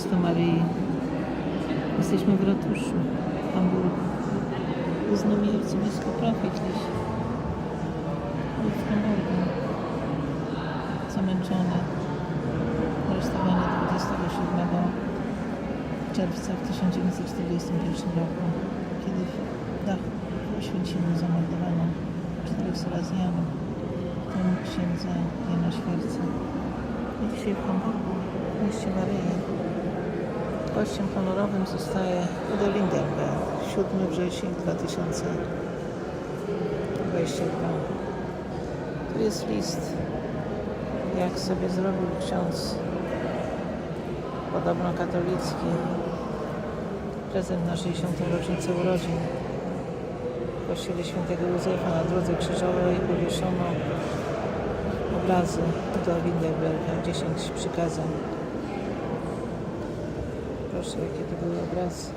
Miasto Maryi. Jesteśmy w ratuszu w Hamburgu. Z nami arcybiskup Liś. Był w Hamburgu. Zamęczony. Aresztowany 27 czerwca w 1941 roku, kiedy w dach w Oświęcimiu zamordowano czterech Salezjanów, w tym księdza Jana Świerca. I dzisiaj w Hamburgu, w mieście Maryi, gościem honorowym zostaje Udo Lindenberg, 7 września 2022. Tu jest list, jak sobie zrobił ksiądz podobno katolicki prezent na 60. rocznicę urodzin. W kościele świętego Józefa na drodze krzyżowej powieszono obrazy do Lindenberga, 10 przykazań. Proszę, jakie to były obrazy.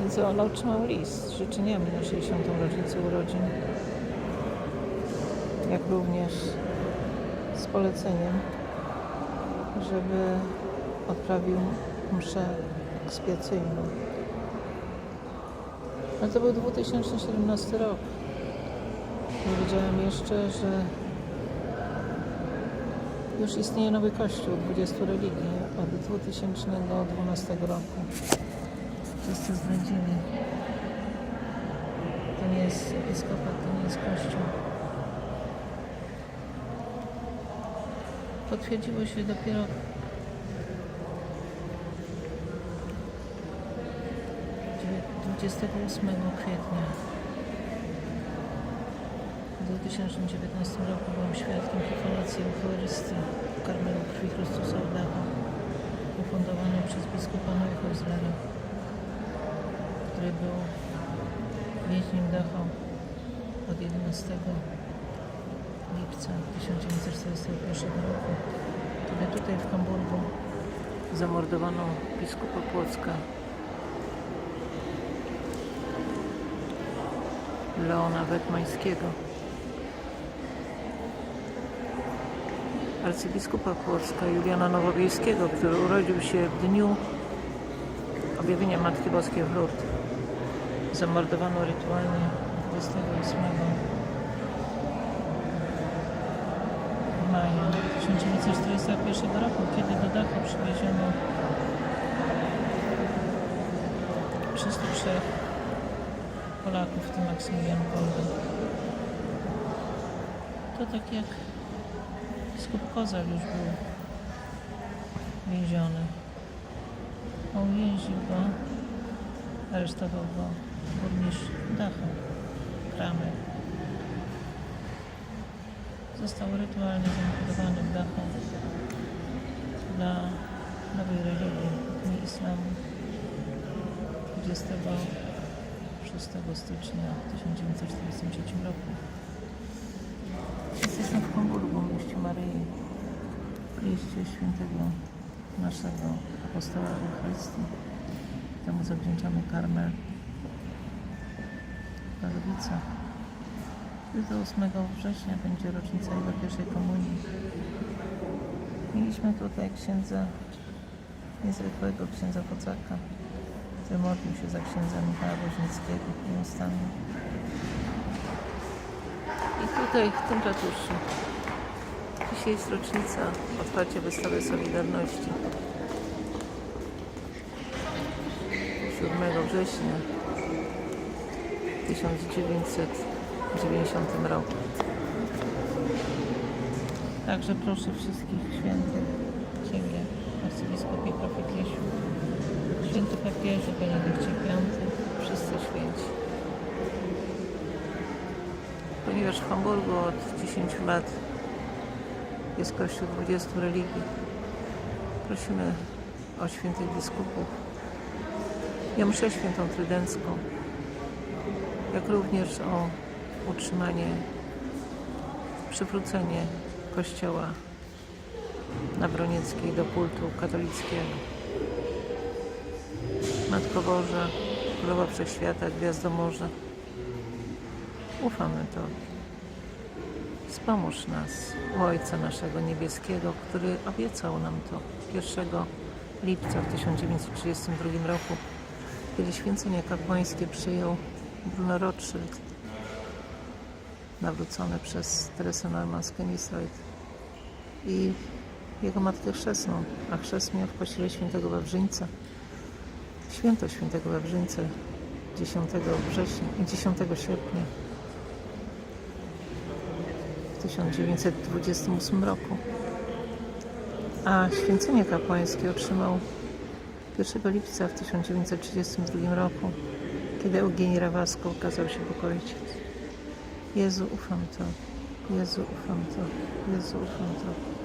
Więc on otrzymał list z życzeniami na 60. rocznicę urodzin, jak również z poleceniem, żeby odprawił mszę ekspiacyjną. Ale to był 2017 rok. Nie wiedziałem jeszcze, że już istnieje nowy kościół 20 religii od 2012 roku. Wszyscy zdradzili. To nie jest episkopat, to nie jest kościół. Potwierdziło się dopiero 28 kwietnia 2019 roku byłem świadkiem profanacji Eucharystii w Karmelu Krwi Chrystusa w ufundowanej przez biskupa Neuhäuslera, który był więźniem Dachau od 11 lipca 1941 roku, kiedy tutaj w Hamburgu zamordowano biskupa Płocka Leona Wetmańskiego. Arcybiskupa Płocka Juliana Nowowiejskiego, który urodził się w dniu objawienia Matki Boskiej w Lourdes. Zamordowano rytualnie 28 maja 1941 roku, kiedy do Dachu przywieziono 303 Polaków, w tym Maksymilian Kolbe. To tak jak biskup już był więziony. Uwięził go, aresztował go burmistrz Dachau, Kramer. Został rytualnie zamordowany w Dachau dla nowej religii, nie islamu. 26 stycznia 1943 roku. Jesteśmy w Hamburgu, w mieście Maryi, w mieście świętego naszego apostoła Eucharystii. Temu zawdzięczamy karmel Parowica. Jutro 8 września będzie rocznica jego pierwszej komunii. Mieliśmy tutaj księdza, niezwykłego księdza Pocaka, który modlił się za księdza Michała Woźnickiego nieustannie. I tutaj, w tym ratuszu, dzisiaj jest rocznica otwarcia wystawy Solidarności. 7 września 1990 roku. Także proszę wszystkich świętych, księgę, arcybiskupie profetliesiu, święty papieże, Benedykcie V, wszyscy święci. Ponieważ w Hamburgu od 10 lat jest kościół 20 religii, prosimy o świętych biskupów i o mszę świętą trydencką, jak również o utrzymanie, przywrócenie kościoła na Bronieckiej do kultu katolickiego. Matko Boża, Królowa Wszechświata, Gwiazdo Morza, ufamy Tobie. Wspomóż nas Ojca naszego Niebieskiego, który obiecał nam to 1 lipca w 1932 roku, kiedy święcenie kapłańskie przyjął Bruno Rothschild, nawrócony przez Teresę Norman-Skenisoid i jego matkę chrzestną, a chrzest miał w kościele świętego Wawrzyńca. Święto świętego Wawrzyńca 10 września, 10 sierpnia w 1928 roku. A święcenie kapłańskie otrzymał 1 lipca w 1932 roku, kiedy Eugenii Rawalsko kazał się pokoić. Jezu, ufam to. Jezu, ufam to. Jezu, ufam to.